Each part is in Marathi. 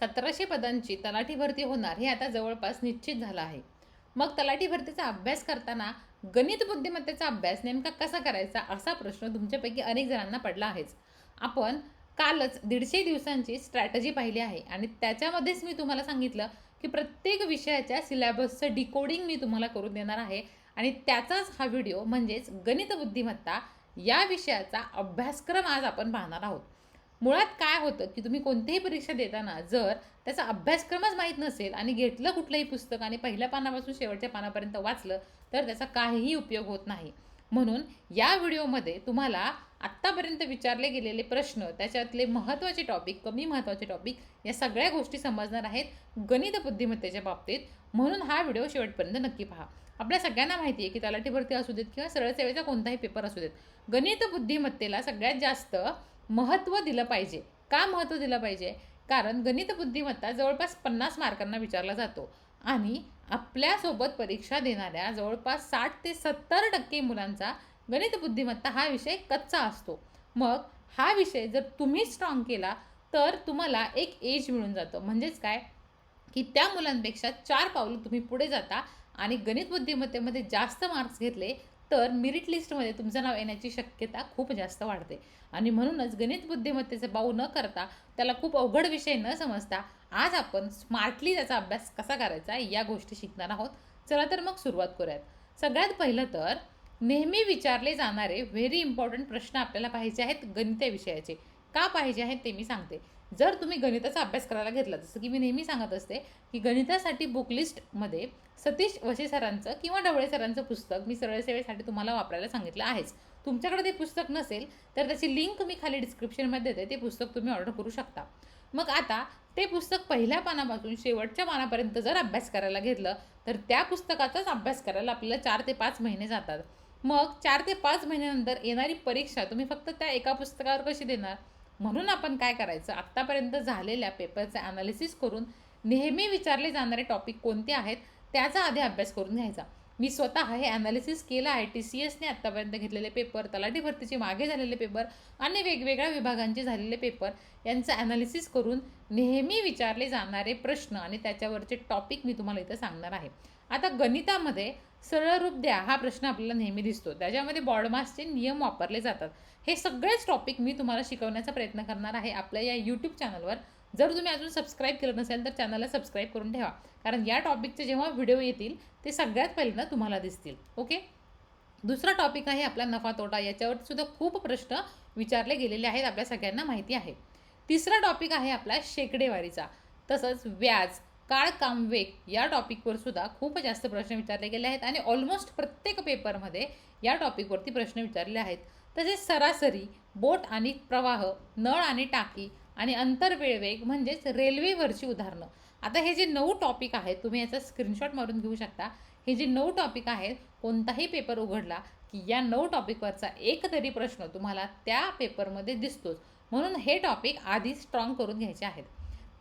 सतराशे पदांची तलाठी भरती होणार हे आता जवळपास निश्चित झालं आहे. मग तलाठी भरतीचा अभ्यास करताना गणित बुद्धिमत्तेचा अभ्यास नेमका कसा करायचा असा प्रश्न तुमच्यापैकी अनेक जणांना पडला आहेच. आपण कालच दीडशे दिवसांची स्ट्रॅटजी पाहिली आहे आणि त्याच्यामध्येच मी तुम्हाला सांगितलं की प्रत्येक विषयाच्या सिलेबसचं डिकोडिंग मी तुम्हाला करून देणार आहे आणि त्याचाच हा व्हिडिओ म्हणजेच गणित बुद्धिमत्ता या विषयाचा अभ्यासक्रम आज आपण पाहणार आहोत. मुळात काय होतं की तुम्ही कोणतीही परीक्षा देताना जर त्याचा अभ्यासक्रमच माहीत नसेल आणि घेतलं कुठलंही पुस्तक आणि पहिल्या पानापासून शेवटच्या पानापर्यंत वाचलं तर त्याचा काहीही उपयोग होत नाही. म्हणून या व्हिडिओमध्ये तुम्हाला आत्तापर्यंत विचारले गेलेले प्रश्न त्याच्यातले महत्त्वाचे टॉपिक कमी महत्त्वाचे टॉपिक या सगळ्या गोष्टी समजणार आहेत गणित बुद्धिमत्तेच्या बाबतीत. म्हणून हा व्हिडिओ शेवटपर्यंत नक्की पहा. आपल्या सगळ्यांना माहिती आहे की तलाठी भरती असू देत किंवा सरळ सेवेचा कोणताही पेपर असू देत. गणित बुद्धिमत्तेला सगळ्यात जास्त महत्त्व दिलं पाहिजे. का महत्त्व दिलं पाहिजे? कारण गणित बुद्धिमत्ता जवळपास पन्नास मार्कांना विचारला जातो. आणि आपल्यासोबत परीक्षा देणाऱ्या जवळपास साठ ते सत्तर टक्के मुलांचा गणित बुद्धिमत्ता हा विषय कच्चा असतो. मग हा विषय जर तुम्ही स्ट्रॉंग केला तर तुम्हाला एक एज मिळून जातं. म्हणजेच काय? की त्या मुलांपेक्षा चार पावलं तुम्ही पुढे जाता आणि गणित बुद्धिमत्तेमध्ये जास्त मार्क्स घेतले तर मेरिट लिस्टमध्ये तुमचं नाव येण्याची शक्यता खूप जास्त वाढते. आणि म्हणूनच गणित बुद्धिमत्तेचा बाऊ न करता त्याला खूप अवघड विषय न समजता आज आपण स्मार्टली त्याचा अभ्यास कसा करायचा या गोष्टी शिकणार आहोत. चला तर मग सुरुवात करूयात. सगळ्यात पहिलं तर नेहमी विचारले जाणारे व्हेरी इम्पॉर्टंट प्रश्न आपल्याला पाहिजे आहेत गणित विषयाचे. का पाहिजे आहेत ते मी सांगते. जर तुम्ही गणिताचा अभ्यास करायला घेतला जसं की मी नेहमी सांगत असते की गणितासाठी बुक लिस्टमध्ये सतीश वशे सरांचं किंवा ढवळे सरांचं पुस्तक मी सरळ सेवेसाठी तुम्हाला वापरायला सांगितलं आहेच. तुमच्याकडे ते पुस्तक नसेल तर त्याची लिंक मी खाली डिस्क्रिप्शनमध्ये देते ते पुस्तक तुम्ही ऑर्डर करू शकता. मग आता ते पुस्तक पहिल्या पानापासून शेवटच्या पानापर्यंत जर अभ्यास करायला घेतलं तर त्या पुस्तकाचाच अभ्यास करायला आपल्याला चार ते पाच महिने जातात. मग चार ते पाच महिन्यानंतर येणारी परीक्षा तुम्ही फक्त त्या एका पुस्तकावर कशी देणार? म्हणून आपण काय करायचं? आत्तापर्यंत झालेल्या पेपरचं ॲनालिसिस करून नेहमी विचारले जाणारे टॉपिक कोणते आहेत? त्याचा आधी अभ्यास करून घ्यायचा. मी स्वतः हे ॲनालिसिस केलं आहे टी सी एसने आत्तापर्यंत घेतलेले पेपर तलाठी भरतीचे मागे झालेले पेपर आणि वेगवेगळ्या विभागांचे झालेले पेपर यांचं ॲनालिसिस करून नेहमी विचारले जाणारे प्रश्न आणि त्याच्यावरचे टॉपिक मी तुम्हाला इथं सांगणार आहे. आता गणितामध्ये सरळ रूप द्या हा प्रश्न आपल्याला नेहमी दिसतो. त्याच्यामध्ये बॉडमासचे नियम वापरले जातात. हे सगळेच टॉपिक मी तुम्हाला शिकवण्याचा प्रयत्न करणार आहे. आपल्या या यूट्यूब चॅनलवर जर तुम्ही अजून सबस्क्राईब केलं नसेल तर चॅनलला सबस्क्राईब करून ठेवा. कारण या टॉपिकचे जेव्हा व्हिडिओ येतील ते सगळ्यात पहिल्यांदा तुम्हाला दिसतील. ओके दुसरा टॉपिक आहे आपला नफा तोटा. याच्यावर सुद्धा खूप प्रश्न विचारले गेलेले आहेत. आपल्या सगळ्यांना माहिती आहे. तिसरा टॉपिक आहे आपला शेकडेवारीचा. तसंच व्याज. काळ काम वेग या टॉपिकवर सुद्धा खूप जास्त प्रश्न विचारले गेले आहेत आणि ऑलमोस्ट प्रत्येक पेपरमध्ये या टॉपिकवरती प्रश्न विचारले आहेत. तसेच सरासरी बोट आणि प्रवाह नळ आणि टाकी आणि अंतरवेळवेग म्हणजेच रेल्वेवरची उदाहरणं. आता हे जे नऊ टॉपिक आहेत तुम्ही याचा स्क्रीनशॉट मारून घेऊ शकता. हे जे नऊ टॉपिक आहेत कोणताही पेपर उघडला की या नऊ टॉपिकवरचा एक तरी प्रश्न तुम्हाला त्या पेपरमध्ये दिसतोच. म्हणून हे टॉपिक आधी स्ट्रॉंग करून घ्यायचे आहेत.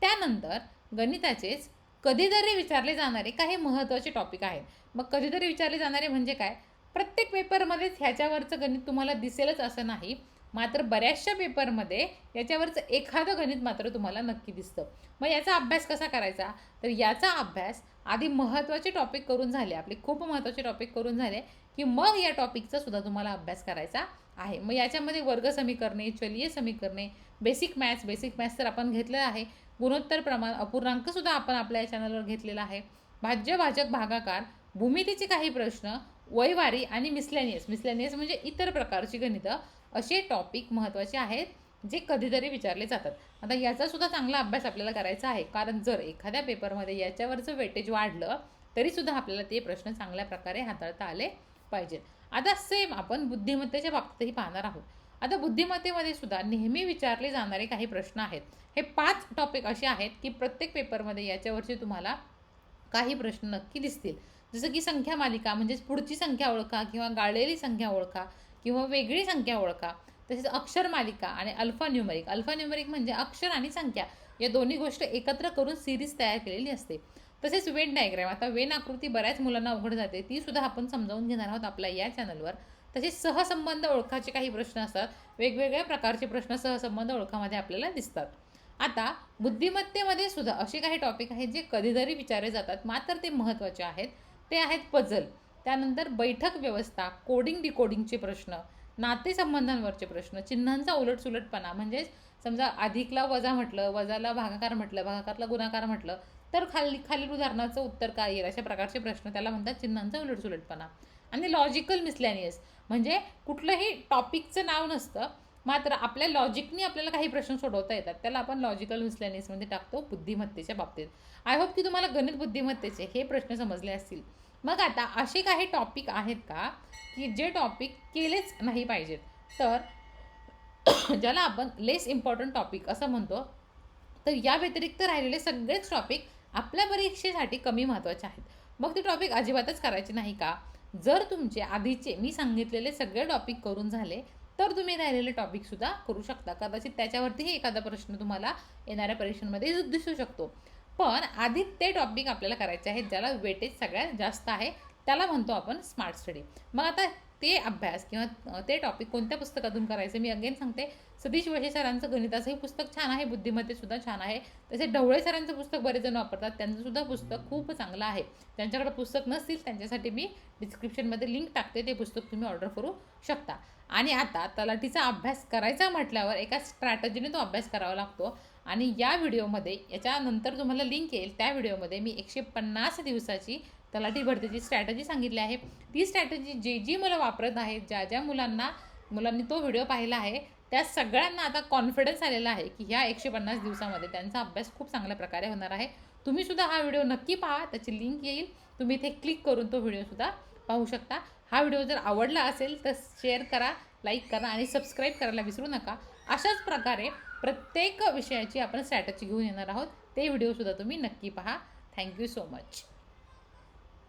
त्यानंतर गणिताचेच कधीतरी विचारले जाणारे काही महत्त्वाचे टॉपिक आहेत. मग कधीतरी विचारले जाणारे म्हणजे काय? प्रत्येक पेपरमध्येच ह्याच्यावरचं गणित तुम्हाला दिसेलच असं नाही. मात्र बऱ्याचशा पेपरमध्ये याच्यावरचं एखादं गणित मात्र तुम्हाला नक्की दिसतं. मग याचा अभ्यास कसा करायचा? तर याचा अभ्यास आधी महत्त्वाचे टॉपिक करून झाले. आपले खूप महत्त्वाचे टॉपिक करून झाले की मग या टॉपिकचा सुद्धा तुम्हाला अभ्यास करायचा. आहे. मग याच्यामध्ये वर्ग समीकरणे चलीय समीकरणे बेसिक मॅथ्स बेसिक मॅथ्स तर आपण घेतलं आहे. गुणोत्तर प्रमाण अपूर्णांकसुद्धा आपण आपल्या या चॅनलवर घेतलेला आहे. भाज्य भाजक भागाकार भूमितीचे काही प्रश्न वयवारी आणि मिसलेनियस मिसलेनियस म्हणजे इतर प्रकारची गणितं. असे टॉपिक महत्त्वाचे आहेत जे कधीतरी विचारले जातात. आता याचासुद्धा चांगला अभ्यास आपल्याला करायचा आहे. कारण जर एखाद्या पेपरमध्ये याच्यावरचं वेटेज वाढलं तरीसुद्धा आपल्याला ते प्रश्न चांगल्या प्रकारे हाताळता आले पाहिजेत. आता सेम आपण बुद्धिमत्तेच्या बाबतीतही पाहणार आहोत. आता बुद्धिमत्तेमध्ये सुद्धा नेहमी विचारले जाणारे काही प्रश्न आहेत. हे पाच टॉपिक असे आहेत की प्रत्येक पेपरमध्ये याच्यावरचे तुम्हाला काही प्रश्न नक्की दिसतील. जसं की संख्या मालिका म्हणजेच पुढची संख्या ओळखा किंवा गाळलेली संख्या ओळखा किंवा वेगळी संख्या ओळखा. तसेच अक्षर मालिका आणि अल्फा न्यूमरिक अल्फा म्हणजे अक्षर आणि संख्या या दोन्ही गोष्ट एकत्र करून सिरीज तयार केलेली असते. तसेच वेन डायग्रॅम आता वेन आकृती बऱ्याच मुलांना अवघड जाते ती सुद्धा आपण समजावून घेणार आहोत आपल्या या चॅनलवर. तसेच सहसंबंध ओळखाचे काही प्रश्न असतात वेगवेगळ्या प्रकारचे प्रश्न सहसंबंध ओळखामध्ये आपल्याला दिसतात. आता बुद्धिमत्तेमध्ये सुद्धा असे काही टॉपिक आहेत जे कधीतरी विचारले जातात मात्र ते महत्त्वाचे आहेत. ते आहेत पझल त्यानंतर बैठक व्यवस्था कोडिंग डिकोडिंगचे प्रश्न नातेसंबंधांवरचे प्रश्न चिन्हांचा उलटसुलटपणा म्हणजेच समजा अधिकला वजा म्हटलं वजाला भागाकार म्हटलं भागाकारला गुणाकार म्हटलं तर खाली खालील उदाहरणाचं उत्तर काय येईल? अशा प्रकारचे प्रश्न त्याला म्हणतात चिन्हांचा उलटसुलटपणा. आणि लॉजिकल मिसलॅनियस म्हणजे कुठलंही टॉपिकचं नाव नसतं मात्र आपल्या लॉजिकनी आपल्याला काही प्रश्न सोडवता येतात. त्याला आपण लॉजिकल मिसलॅनियसमध्ये टाकतो बुद्धिमत्तेच्या बाबतीत. आय होप की तुम्हाला गणित बुद्धिमत्तेचे हे प्रश्न समजले असतील. मग आता असे काही टॉपिक आहेत का की जे टॉपिक केलेच नाही पाहिजेत? तर ज्याला आपण लेस इम्पॉर्टंट टॉपिक असं म्हणतो तर या व्यतिरिक्त राहिलेले सगळेच टॉपिक आपल्या परीक्षेसाठी कमी महत्त्वाचे आहेत. मग ते टॉपिक अजिबातच करायचे नाही का? जर तुमचे आधीचे मी सांगितलेले सगळे टॉपिक करून झाले तर तुम्ही राहिलेले टॉपिकसुद्धा करू शकता. कदाचित त्याच्यावरतीही एखादा प्रश्न तुम्हाला येणाऱ्या परीक्षांमध्ये दिसू शकतो. पण आधी ते टॉपिक आपल्याला करायचे आहेत ज्याला वेटेज सगळ्यात जास्त आहे त्याला म्हणतो आपण स्मार्ट स्टडी मग आता ते अभ्यास किंवा ते टॉपिक कोणत्या पुस्तकातून करायचे मी अगेन सांगते. सतीश वशे सरांचं गणिताचंही पुस्तक छान आहे बुद्धिमत्तेसुद्धा छान आहे. तसे ढवळे सरांचं पुस्तक बरेच जण वापरतात त्यांचं सुद्धा पुस्तक खूप चांगलं आहे. त्यांच्याकडे पुस्तक नसतील त्यांच्यासाठी मी डिस्क्रिप्शनमध्ये लिंक टाकते ते पुस्तक तुम्ही ऑर्डर करू शकता. आणि आता तलाठीचा अभ्यास करायचा म्हटल्यावर एका स्ट्रॅटजीने तो अभ्यास करावा लागतो. आणि या व्हिडिओमध्ये याच्यानंतर तुम्हाला लिंक येईल त्या व्हिडिओमध्ये मी एकशे पन्नास दिवसाची त्याला तलाठी भरतीची स्ट्रॅटजी सांगितली आहे. ती स्ट्रॅटजी जी जी मुलं वापरत आहेत ज्या ज्या मुलांना मुलांनी तो व्हिडिओ पाहिला आहे त्या सगळ्यांना आता कॉन्फिडन्स आलेला आहे की ह्या एकशे पन्नास दिवसामध्ये त्यांचा अभ्यास खूप चांगल्या प्रकारे होणार आहे. तुम्हीसुद्धा हा व्हिडिओ नक्की पहा त्याची लिंक येईल. तुम्ही इथे क्लिक करून तो व्हिडिओसुद्धा पाहू शकता. हा व्हिडिओ जर आवडला असेल तर शेअर करा लाईक करा आणि सबस्क्राईब करायला विसरू नका. अशाच प्रकारे प्रत्येक विषयाची आपण स्ट्रॅटजी घेऊन येणार आहोत. ते व्हिडिओसुद्धा तुम्ही नक्की पहा. Thank you so much